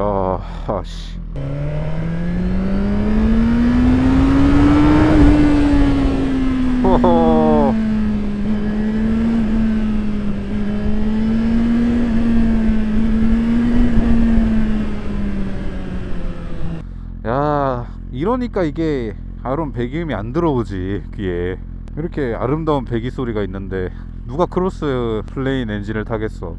아씨. 호호 야 이러니까 이게 아론 배기음이 안 들어오지 귀에. 이렇게 아름다운 배기 소리가 있는데 누가 크로스 플레인 엔진을 타겠어?